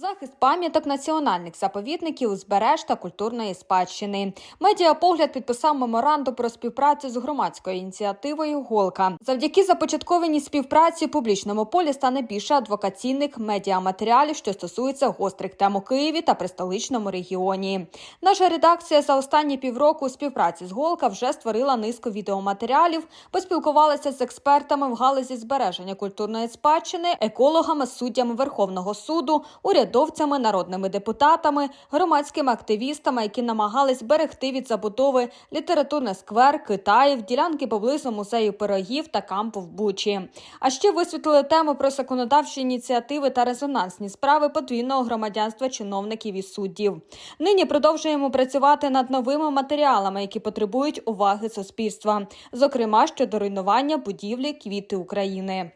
Захист пам'яток національних заповідників, узбереж та культурної спадщини. Медіапогляд підписав меморандум про співпрацю з громадською ініціативою Голка. Завдяки започаткованій співпраці в публічному полі стане більше адвокаційних медіаматеріалів, що стосуються гострих тем у Києві та пристоличному регіоні. Наша редакція за останні півроку у співпраці з Голка вже створила низку відеоматеріалів, поспілкувалася з експертами в галузі збереження культурної спадщини, екологами, суддями Верховного суду, урядовцями, народними депутатами, громадськими активістами, які намагались берегти від забудови літературний сквер, Китаїв, ділянки поблизу музею пирогів та кампу в Бучі. А ще висвітлили тему про законодавчі ініціативи та резонансні справи подвійного громадянства чиновників і суддів. Нині продовжуємо працювати над новими матеріалами, які потребують уваги суспільства, зокрема щодо руйнування будівлі квіти України.